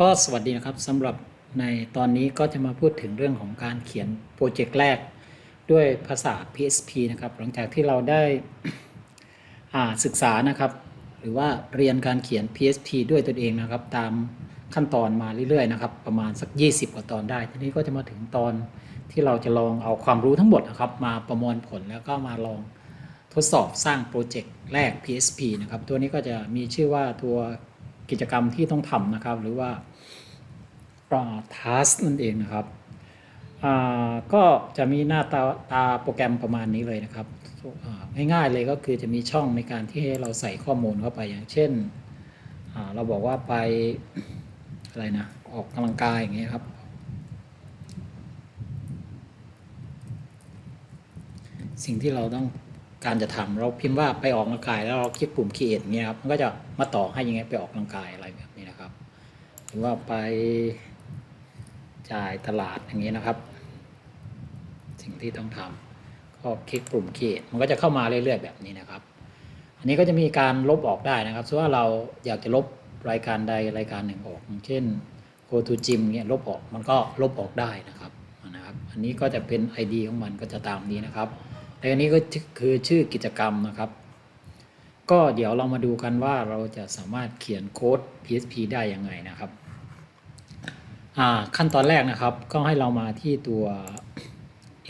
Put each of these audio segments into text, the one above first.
ก็สวัสดีนะครับสำหรับในตอนนี้ก็จะมาพูดถึงเรื่องของการเขียนโปรเจกต์แรกด้วยภาษา PHP นะครับ หลังจากที่เราได้ศึกษานะครับ หรือว่าเรียนการเขียน PHP ด้วยตนเองนะครับ ตามขั้นตอนมาเรื่อยๆนะครับ ประมาณสัก 20 กว่าตอนได้ ทีนี้ก็จะมาถึงตอนที่เราจะลองเอาความรู้ทั้งหมดนะครับ มาประมวลผลแล้วก็มาลองทดสอบสร้างโปรเจกต์แรก PHP นะครับ ตัวนี้ก็จะมีชื่อว่าตัว กิจกรรมที่ต้องทำนะครับ หรือว่าทัสนั่นเองนะครับก็จะมีหน้าตาตาโปรแกรมประมาณนี้เลยนะครับง่ายๆเลยก็คือจะมีช่องในการที่ให้เราใส่ข้อมูลเข้าไปอย่างเช่น เราบอกว่าไปอะไรนะออกกำลังกายอย่างเงี้ยครับสิ่งที่เราต้อง การจะทำเราพิมพ์ว่าไปออกกำลังกายแล้วเราคลิกปุ่ม create อย่างเงี้ยครับมันก็จะมาต่อให้ยังไงไปออกกำลังกายอะไรแบบนี้นะครับ หรือว่าไปจ่ายตลาดอย่างนี้นะครับ สิ่งที่ต้องทำก็คลิกปุ่ม create มันก็จะเข้ามาเรื่อยๆแบบนี้นะครับ อันนี้ก็จะมีการลบออกได้นะครับสมมติว่าเราอยากจะลบรายการใดรายการหนึ่งออกเช่น go to gym เนี่ยลบออกมันก็ลบออกได้นะครับนะครับ อันนี้ก็จะเป็น ID ของมันก็จะตามนี้นะครับ แต่อันนี้ก็คือชื่อกิจกรรมนะครับ ก็เดี๋ยวเรามาดูกันว่าเราจะสามารถเขียนโค้ด PHP ได้ยังไงนะครับ ขั้นตอนแรกนะครับ ก็ให้เรามาที่ตัว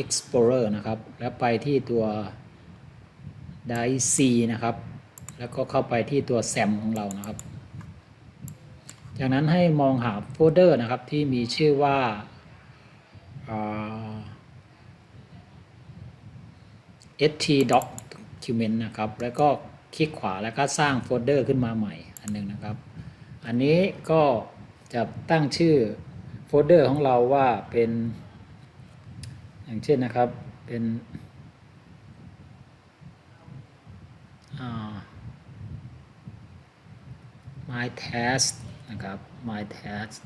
Explorer นะครับ แล้วไปที่ตัว dic นะครับ แล้วก็เข้าไปที่ตัว SAM ของเรานะครับ จากนั้นให้มองหาโฟลเดอร์นะครับที่มีชื่อว่าอ่ st document นะครับ แล้วก็คลิกขวาแล้วก็สร้างโฟลเดอร์ขึ้นมาใหม่อันหนึงนะครับ อันนี้ก็จะตั้งชื่อโฟลเดอร์ของเราว่าเป็น อย่างเช่นนะครับเป็นอ่า my task นะครับ my task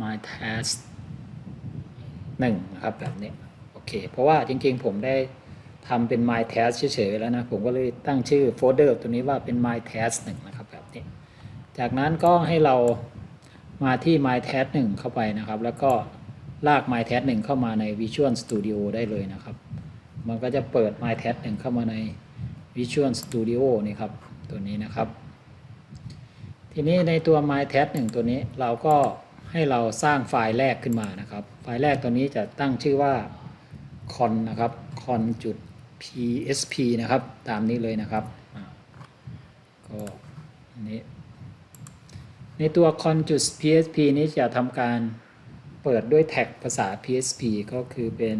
my task หนึ่งนะครับแบบนี้โอเค เพราะว่าจริงๆผมได้ทำเป็น my task เฉยๆแล้วนะ ผมก็เลยตั้งชื่อโฟลเดอร์ตัวนี้ว่าเป็น my task หนึ่งนะครับแบบนี้ จากนั้นก็ให้เรามาที่ my task หนึ่งเข้าไปนะครับ แล้วก็ลาก my task หนึ่งเข้ามาใน Visual Studio ได้เลยนะครับ มันก็จะเปิด my task หนึ่งเข้ามาใน Visual Studio นี่ครับตัวนี้นะครับ ทีนี้ในตัว my task 1ตัวนี้เราก็ ให้เราสร้างไฟล์แรกขึ้นมานะครับ ไฟล์แรกตัวนี้จะตั้งชื่อว่า con นะครับ con จุด php นะครับ ตามนี้เลยนะครับก็นี้ในตัว con จุด php นี้จะทำการเปิดด้วยแท็กภาษา php ก็คือเป็น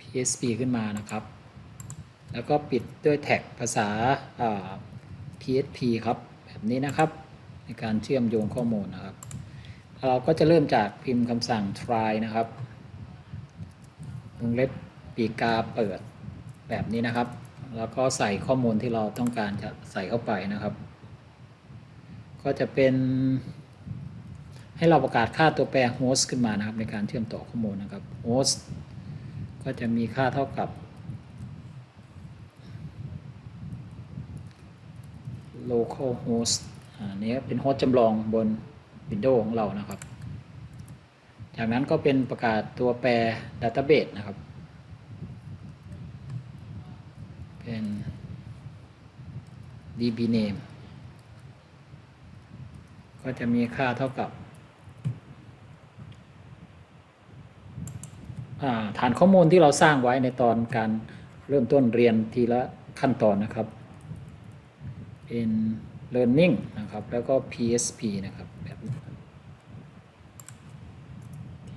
php ขึ้นมานะครับ แล้วก็ปิดด้วยแท็กภาษา PHP ครับ แบบนี้นะครับ ในการเชื่อมโยงข้อมูลนะครับ เราก็จะเริ่มจากพิมพ์คำสั่ง try นะครับวงเล็บปีกกาเปิดแบบนี้นะครับ แล้วก็ใส่ข้อมูลที่เราต้องการจะใส่เข้าไปนะครับ ก็จะเป็นให้เราประกาศค่าตัวแปร host ขึ้นมานะครับ ในการเชื่อมต่อข้อมูลนะครับ host ก็จะมีค่าเท่ากับ local host อันนี้เป็นโฮสต์จำลองบน Windows ของเรานะครับ จากนั้นก็เป็นประกาศตัวแปร database นะครับ เป็น db name ก็จะมีค่าเท่ากับฐานข้อมูลที่เราสร้างไว้ในตอนการเริ่มต้นเรียนทีละขั้นตอนนะครับ เป็น learning นะครับ แล้วก็ PSP นะครับแบบ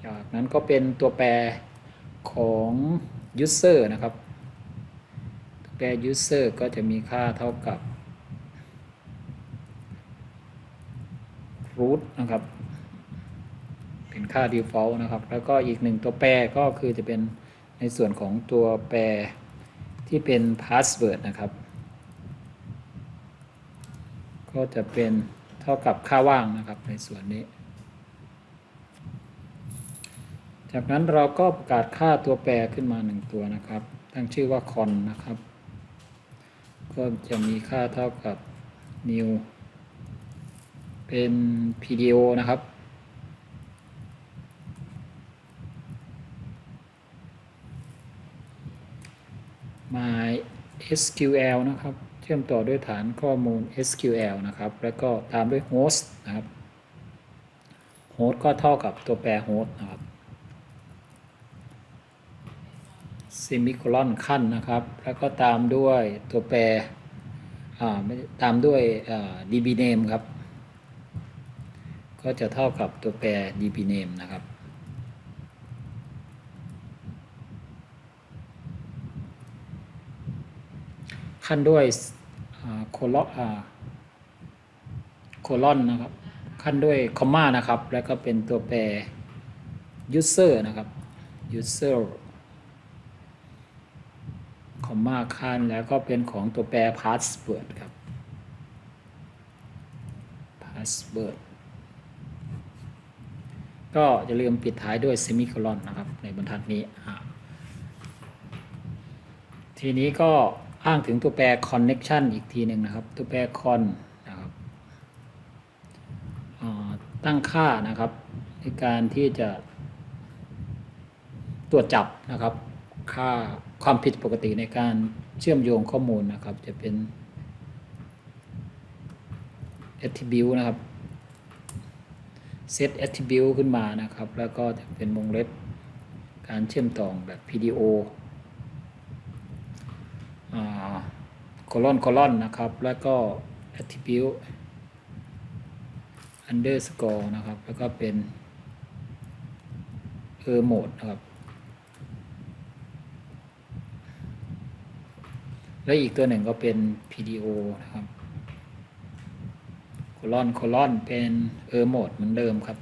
จากนั้นก็เป็นตัวแปรของ user นะครับ ตัวแปร user ก็จะมีค่าเท่ากับ root นะครับ เป็นค่า default นะครับ แล้วก็อีกหนึ่งตัวแปรก็คือจะเป็นในส่วนของตัวแปรที่เป็น password นะครับ ก็จะเป็นเท่ากับค่าว่างนะครับในส่วนนี้ จากนั้นเราก็ประกาศค่าตัวแปรขึ้นมาหนึ่งตัวนะครับ ตั้งชื่อว่า con นะครับ ก็จะมีค่าเท่ากับ new เป็น PDO นะครับ my SQL นะครับ ชื่อมต่อด้วยฐานข้อมูล SQL นะครับ แล้วก็ตามด้วย host นะครับ host ก็เท่ากับตัวแปร host นะครับ semicolon ขั้นนะครับ แล้วก็ตามด้วยตัวแปรตามด้วย db name ครับ ก็จะเท่ากับตัวแปร db name นะครับขั้นด้วย โคลโคลอนนะครับ ขั้นด้วยคอมมานะครับ แล้วก็เป็นตัวแปร user นะครับ user คอมมาขั้นแล้วก็เป็นของตัวแปร password ครับ password ก็อย่าลืมปิดท้ายด้วย semicolon นะครับ ในบรรทัดนี้ ทีนี้ก็ อ้างถึงตัวแปร connection อีกทีหนึ่งนะครับ ตัวแปร con นะครับตั้งค่านะครับ ในการที่จะตรวจจับนะครับ ค่าความผิดปกติในการเชื่อมโยงข้อมูลนะครับ จะเป็น attribute นะครับ set attribute ขึ้นมานะครับ แล้วก็จะเป็นวงเล็บการเชื่อมต่อแบบ PDO โคลอนโคลอนนะครับ แล้วก็ attribute underscore นะครับ แล้วก็เป็น er mode นะครับ และอีกตัวหนึ่งก็เป็น PDO นะครับโคลอนโคลอนเป็น er mode เหมือนเดิมครับ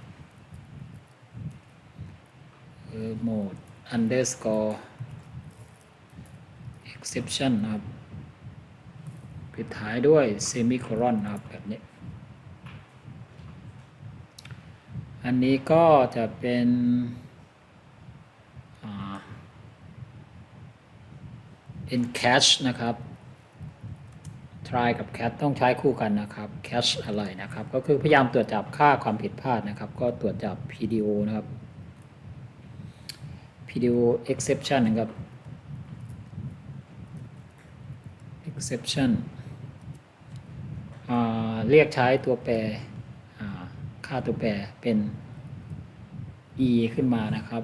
er mode underscore exception นะครับ ปิดท้ายด้วย semicolon นะครับแบบนี้ อันนี้ก็จะเป็นอ่าเป็น cache นะครับ try กับ cat ต้องใช้คู่กันนะครับ cache อะไรนะครับ ก็คือพยายามตรวจจับค่าความผิดพลาดนะครับ ก็ตรวจจับ PDO นะครับ PDO exception นะครับ exception เรียกใช้ตัวแปรค่าตัวแปรเป็น e ขึ้นมานะครับ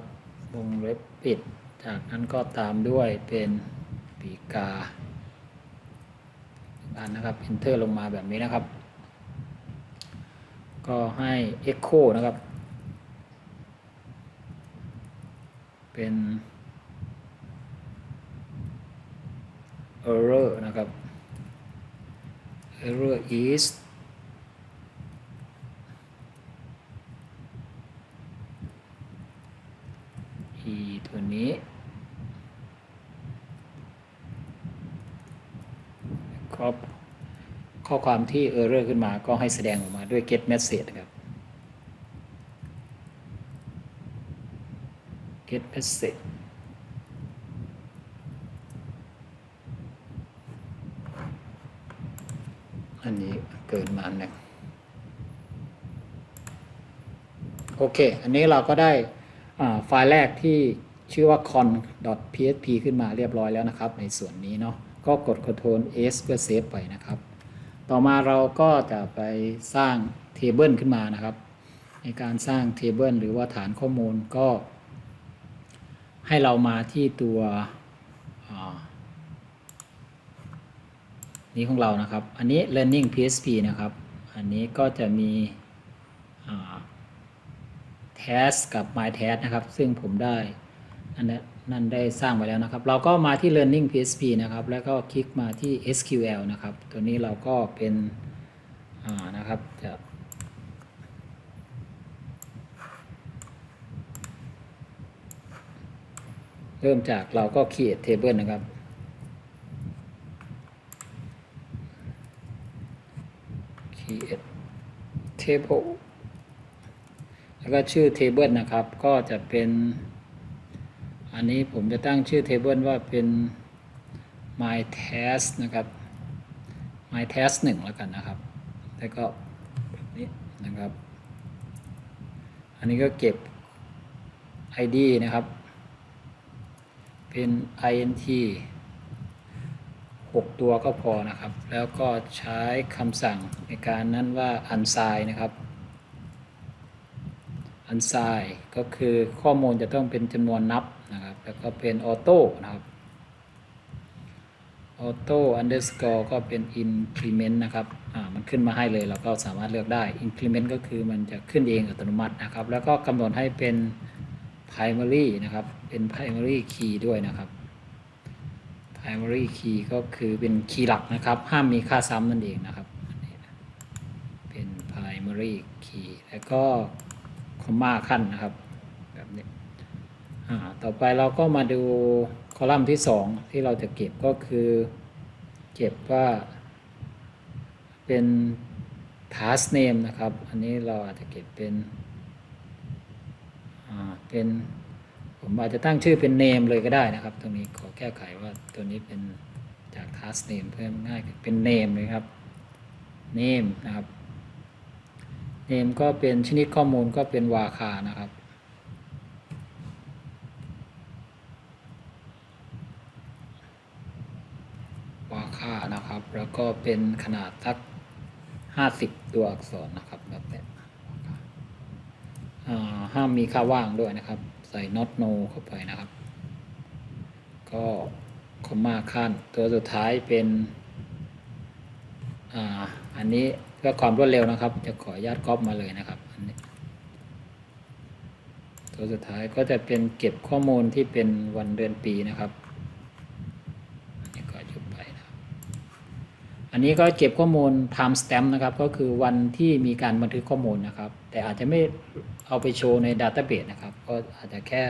วงเล็บปิด จากนั้นก็ตามด้วยเป็นปีกาอันนะครับ enter ลงมาแบบนี้นะครับ ก็ให้ echo นะครับ เป็น error นะครับ error is e ตัวนี้ ข้อข้อความที่ error ขึ้นมาก็ให้แสดงออกมาด้วย get message ครับ get message อันนี้เกินมาอันหนึ่งโอเค อันนี้เราก็ได้ไฟล์แรกที่ชื่อว่า con.php ขึ้นมาเรียบร้อยแล้วนะครับ ในส่วนนี้เนาะก็กด Ctrl S เพื่อเซฟไปนะครับ ต่อมาเราก็จะไปสร้างเทเบิลขึ้นมานะครับ ในการสร้างเทเบิลหรือว่าฐานข้อมูลก็ ให้เรามาที่ตัวอ่า นี้ของเรานะครับ อันนี้ learning PHP นะครับ อันนี้ก็จะมี task กับ my task นะครับ ซึ่งผมได้นั่นนั่นได้สร้างไปแล้วนะครับ เราก็มาที่ learning PHP นะครับ แล้วก็คลิกมาที่ SQL นะครับ ตัวนี้เราก็เป็นนะครับจะเริ่มจากเราก็ create table นะครับ create table แล้วก็ชื่อ table นะครับ ก็จะเป็น อันนี้ผมจะตั้งชื่อ table ว่าเป็น my task นะครับ my task หนึ่งแล้วกันนะครับ แล้วก็แบบนี้นะครับ อันนี้ก็เก็บ id นะครับ เป็น int 6 ตัวก็พอนะครับ แล้วก็ใช้คำสั่งในการนั้นว่า unsign นะครับ unsign ก็คือข้อมูลจะต้องเป็นจำนวนนับนะครับ แล้วก็เป็น auto นะครับ auto underscore ก็เป็น increment นะครับ อ่า มันขึ้นมาให้เลย เราก็สามารถเลือกได้ increment ก็คือมันจะขึ้นเองอัตโนมัตินะครับ แล้วก็กำหนดให้เป็น primary นะครับ เป็น primary key ด้วยนะครับ primary key ก็คือเป็นคีย์หลักนะครับ ห้ามมีค่าซ้ำนั่นเองนะครับอันนี้เป็น primary key แล้วก็ comma ขั้นนะครับแบบนี้อ่าต่อไปเราก็มาดูคอลัมน์ที่ 2 ที่เราจะเก็บก็คือเก็บว่าเป็น task name นะครับ อันนี้เราอาจจะเก็บเป็นอ่าเป็น ผมอาจจะตั้งชื่อเป็น name เลยก็ได้นะครับ ตรงนี้ขอแก้ไขว่าตัวนี้เป็นจาก task name เพิ่มง่ายขึ้นเป็น name เลยครับ name นะครับ name ก็เป็นชนิดข้อมูลก็เป็นวาคานะครับวาค่านะครับ แล้วก็เป็นขนาดทัก50ตัวอักษรนะครับแบบนี้ห้ามมีค่าว่างด้วยนะครับ ใส่ not no เข้าไปนะครับ ก็คอมมาขั้นตัวสุดท้ายเป็นอ่าอันนี้เพื่อความรวดเร็วนะครับ จะขออนุญาตก๊อปมาเลยนะครับอันนี้ตัวสุดท้ายก็จะเป็นเก็บข้อมูลที่เป็นวันเดือนปีนะครับ อันนี้ก็ยุบไปนะครับ อันนี้ก็เก็บข้อมูล time stamp นะครับก็คือวันที่มีการบันทึกข้อมูลนะครับ แต่อาจจะไม่เอาไปโชว์ใน Database นะครับ ก็อาจจะแค่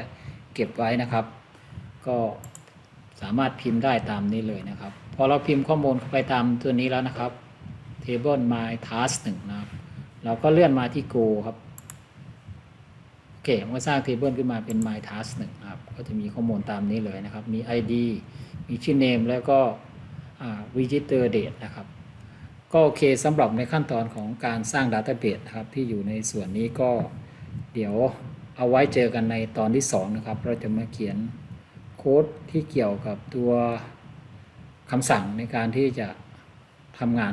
เก็บไว้นะครับ ก็สามารถพิมพ์ได้ตามนี้เลยนะครับ พอเราพิมพ์ข้อมูลเข้าไปตามตัวนี้แล้วนะครับ table my task 1นะครับ เราก็เลื่อนมาที่ go ครับโอเคมันก็สร้าง table ขึ้นมาเป็น my task 1นะครับ ก็จะมีข้อมูลตามนี้เลยนะครับ มี id มีชื่อ name แล้วก็ อ่า register date นะครับ ก็โอเคสำหรับในขั้นตอนของการสร้าง database นะครับ ที่อยู่ในส่วนนี้ก็เดี๋ยวเอาไว้เจอกันในตอนที่ 2 นะครับ เราจะมาเขียนโค้ดที่เกี่ยวกับตัวคำสั่งในการที่จะทำงาน